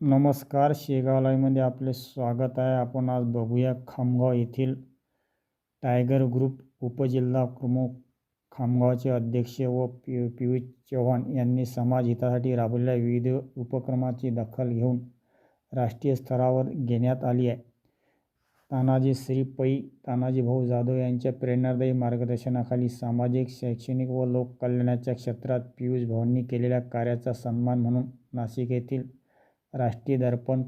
नमस्कार शेगाव लाईव्हमध्ये आपले स्वागत आहे. आपण आज बघूया खामगाव येथील टायगर ग्रुप उपजिल्हा प्रमुख खामगावचे अध्यक्ष व पि पियुष चव्हाण यांनी समाज हितासाठी राबवलेल्या विविध उपक्रमाची दखल घेऊन राष्ट्रीय स्तरावर घेण्यात आली आहे. तानाजी श्री पै तानाजी भाऊ जाधव यांच्या प्रेरणादायी मार्गदर्शनाखाली सामाजिक शैक्षणिक व लोककल्याणाच्या क्षेत्रात पियुष भाऊंनी केलेल्या कार्याचा सन्मान म्हणून नाशिक येथील राष्ट्रीय दर्पण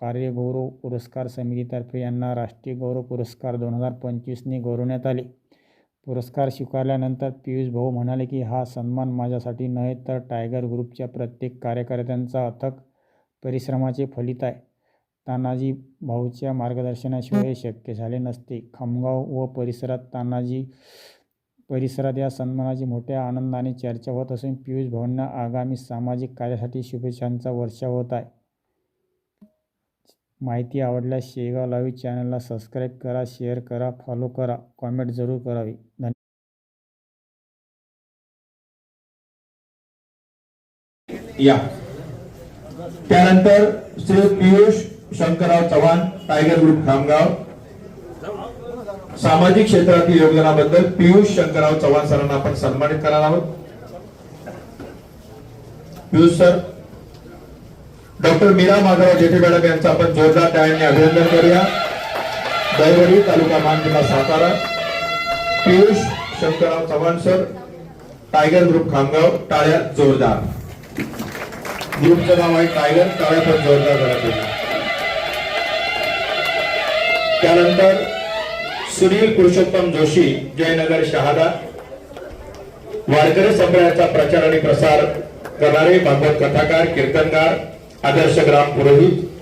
कार्यगौरव पुरस्कार समितीतर्फे यांना राष्ट्रीय गौरव पुरस्कार दोन हजार पंचवीसने गौरवण्यात आले. पुरस्कार स्वीकारल्यानंतर पियुष भाऊ म्हणाले की हा सन्मान माझ्यासाठी नव्हे तर टायगर ग्रुपच्या प्रत्येक कार्यकर्त्यांचा अथक परिश्रमाचे फलित आहे. तानाजी भाऊच्या मार्गदर्शनाशिवाय हे शक्य झाले नसते. खामगाव व परिसरात तानाजी परिसरात या सन्मानाची मोठ्या आनंदाने चर्चा होत असून पियुष भाऊंना आगामी सामाजिक कार्यासाठी शुभेच्छांचा वर्षा होत आहे. माहिती आवडल्यास शेगाव लावी चॅनलला सबस्क्राईब करा शेअर करा फॉलो करा कॉमेंट जरूर करावी. धन्यवाद. या. त्यानंतर श्री पियुष शंकरराव चव्हाण टायगर ग्रुप खामगाव. सामाजिक क्षेत्रातील योगदानाबद्दल पियुष शंकरराव चव्हाण सरांना आपण सन्मानित करणार आहोत. Piyush sir doctor Meera Madhavrao Jethe madam यांचं आपण जोरदार टाळ्यांनी अभिनंदन करूया. दैवडी तालुका मान जिल्हा Satara. Piyush Shankarrao Chavan sir tiger group Khamgaon टाळ्या जोरदार. ग्रुपचं नाव आहे टायगर टाळ्या पण जोरदार करा त्यानंतर सुनील पुरुषोत्तम जोशी जयनगर शहादा. वारकरी संप्रदायाचा प्रचार आणि प्रसार करणारे भागवत कथाकार कीर्तनकार आदर्श ग्राम पुरोहित